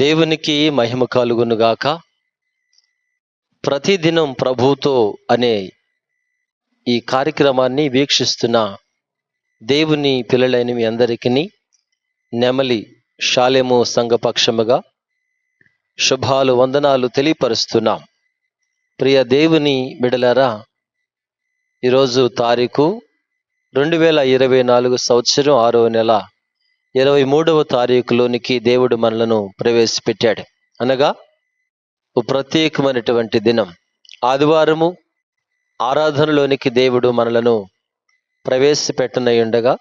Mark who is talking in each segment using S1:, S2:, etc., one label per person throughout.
S1: దేవునికి మహిమ కలుగునుగాక ప్రతిదినం ప్రభుతో అనే ఈ కార్యక్రమాన్ని వీక్షిస్తున్న దేవుని పిల్లలైన మీ అందరికీ నెమలి శాలెము సంఘపక్షముగా శుభాలు వందనాలు తెలియపరుస్తున్నాం. ప్రియ దేవుని బిడలరా ఈరోజు తారీఖు రెండు వేల ఇరవై నాలుగు సంవత్సరం ఆరో నెల ఇరవై మూడవ తారీఖులోనికి దేవుడు మనలను ప్రవేశపెట్టాడు. అనగా ఓ ప్రత్యేకమైనటువంటి దినం. ఆదివారము ఆరాధనలోనికి దేవుడు మనలను ప్రవేశపెట్టనై ఉండగా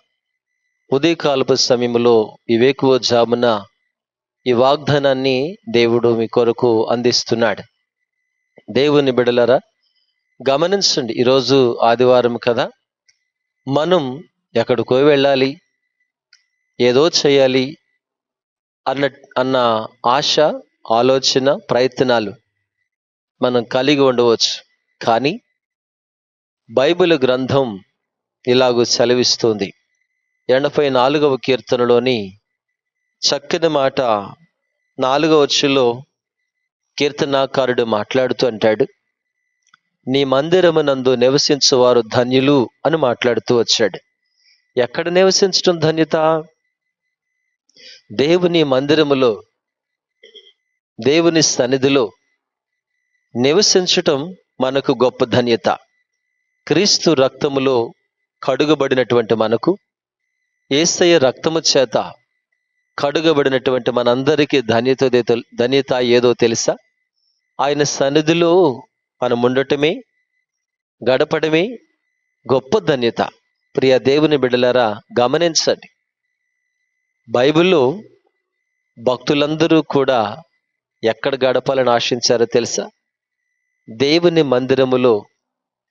S1: ఉదయకాలపు సమయంలో వివేకువ జామున ఈ వాగ్దానాన్ని దేవుడు మీ కొరకు అందిస్తున్నాడు. దేవుని బిడలరా గమనించండి ఈరోజు ఆదివారం కదా. మనం ఎక్కడికో వెళ్ళాలి. ఏదో చేయాలి అన్న అన్న ఆశ ఆలోచన ప్రయత్నాలు మనం కలిగి ఉండవచ్చు. కానీ బైబిల్ గ్రంథం ఇలాగూ సెలవిస్తుంది. ఎనభై నాలుగవ కీర్తనలోని చక్కని మాట నాలుగవ వచ్చులో కీర్తనాకారుడు మాట్లాడుతూ అంటాడు నీ మందిరమునందు నివసించువారు ధన్యులు అని మాట్లాడుతూ వచ్చాడు. ఎక్కడ నివసించడం ధన్యత? దేవుని మందిరములో దేవుని సన్నిధిలో నివసించటం మనకు గొప్ప ధన్యత. క్రీస్తు రక్తములో కడుగబడినటువంటి మనకు ఏసయ్య రక్తము చేత కడుగబడినటువంటి మనందరికీ ధన్యత ధన్యత ఏదో తెలుసా? ఆయన సన్నిధిలో మనం ఉండటమే గడపడమే గొప్ప ధన్యత. ప్రియ దేవుని బిడ్డలారా గమనించండి. బైబిల్లో భక్తులందరూ కూడా ఎక్కడ గడపాలని ఆశించారో తెలుసా? దేవుని మందిరములో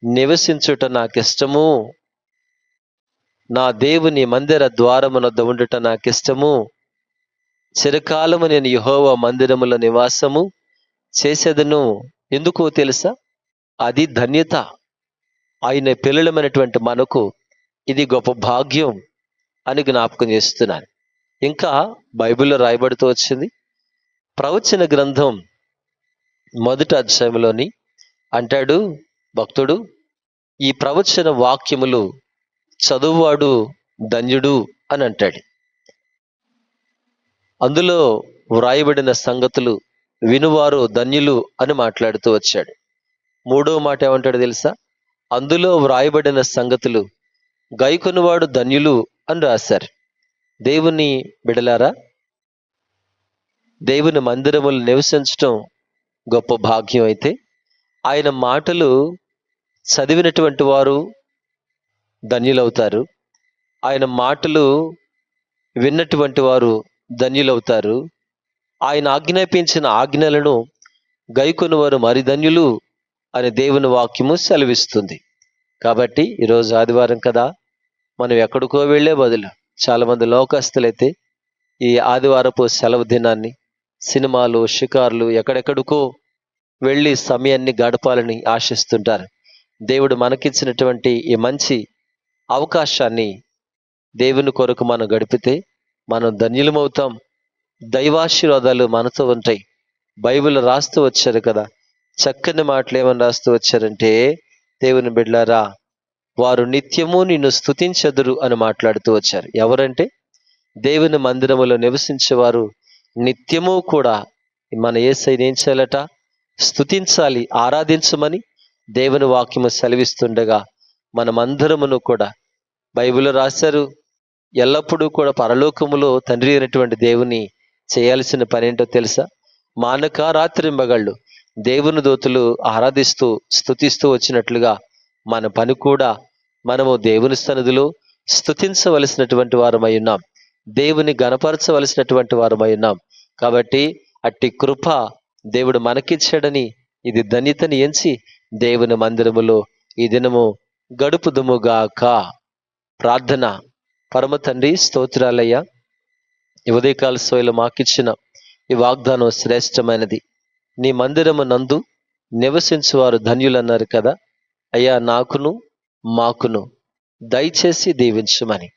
S1: నివసించుట నాకు ఇష్టము. నా దేవుని మందిర ద్వారమునొద్ద ఉండుట నాకిష్టము చిరకాలము నేను యహోవ మందిరముల నివాసము చేసేదను ఎందుకో తెలుసా? అది ధన్యత. ఆయన పిల్లలమైనటువంటి మనకు ఇది గొప్ప భాగ్యం అని జ్ఞాపకం చేస్తున్నాను. ఇంకా బైబిల్లో రాయబడుతూ వచ్చింది. ప్రవచన గ్రంథం మొదటి అధ్యాయంలోని అంటాడు భక్తుడు ఈ ప్రవచన వాక్యములు చదువువాడు ధన్యుడు అని అంటాడు. అందులో వ్రాయబడిన సంగతులు వినువారు ధన్యులు అని మాట్లాడుతూ వచ్చాడు. మూడో మాట ఏమంటాడు తెలుసా? అందులో వ్రాయబడిన సంగతులు గైకొనివాడు ధన్యులు అని రాశారు. దేవుని బిడలారా దేవుని మందిరములు నివసించటం గొప్ప భాగ్యం అయితే ఆయన మాటలు చదివినటువంటి వారు ధన్యులవుతారు. ఆయన మాటలు విన్నటువంటి వారు ధన్యులవుతారు. ఆయన ఆజ్ఞాపించిన ఆజ్ఞలను గైకొని వారు మరి ధన్యులు అని దేవుని వాక్యము సెలవిస్తుంది. కాబట్టి ఈరోజు ఆదివారం కదా మనం ఎక్కడికో వెళ్ళే బదులు చాలామంది లోకస్తులైతే ఈ ఆదివారపు సెలవు దినాన్ని సినిమాలు షికార్లు ఎక్కడెక్కడికో వెళ్ళి సమయాన్ని గడపాలని ఆశిస్తుంటారు. దేవుడు మనకిచ్చినటువంటి ఈ మంచి అవకాశాన్ని దేవుని కొరకు మనం గడిపితే మనం ధన్యులమవుతాం. దైవాశీర్వాదాలు మనతో ఉంటాయి. బైబిల్ రాస్తూ వచ్చారు కదా. చక్కని మాటలు ఏమని రాస్తూ వచ్చారంటే దేవుని బిడ్లారా వారు నిత్యము నిన్ను స్థుతించదురు అని మాట్లాడుతూ వచ్చారు. ఎవరంటే? దేవుని మందిరములో నివసించేవారు నిత్యము కూడా మన ఏసైని ఏం చేయాలట? స్థుతించాలి ఆరాధించమని దేవుని వాక్యము సెలవిస్తుండగా మనమందరమును కూడా బైబిల్ రాశారు. ఎల్లప్పుడూ కూడా పరలోకములో తండ్రి అయినటువంటి దేవుని చేయాల్సిన పని ఏంటో తెలుసా? మానక రాత్రి మగళ్ళు దేవుని దోతులు ఆరాధిస్తూ స్థుతిస్తూ వచ్చినట్లుగా మన పని కూడా మనము దేవుని సన్నిధిలో స్థుతించవలసినటువంటి వారమై ఉన్నాం. దేవుని గనపరచవలసినటువంటి వారమై ఉన్నాం. కాబట్టి అట్టి కృప దేవుడు మనకిచ్చాడని ఇది ధన్యతని ఎంచి దేవుని మందిరములో ఈ దినము గడుపుదుముగాక. ప్రార్థన. పరమ తండ్రి స్తోత్రాలయ్య. ఉదయకాల సోయలు మాకిచ్చిన ఈ వాగ్దానం శ్రేష్టమైనది. నీ మందిరము నందు నివసించువారు ధన్యులన్నారు కదా. అయ్యా నాకును మాకును దయచేసి దీవించమని.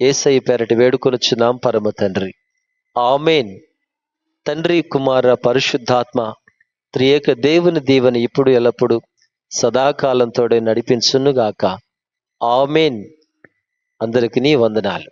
S1: ఏసై పేరటి వేడుకొనుచున్నాం పరమ తండ్రి. ఆమెన్. తండ్రి కుమార పరిశుద్ధాత్మ త్రియేక దేవుని దీవెని ఇప్పుడు ఎల్లప్పుడు సదాకాలంతోడే నడిపించునుగాక. ఆమెన్. అందరికి నీ వందనాలు.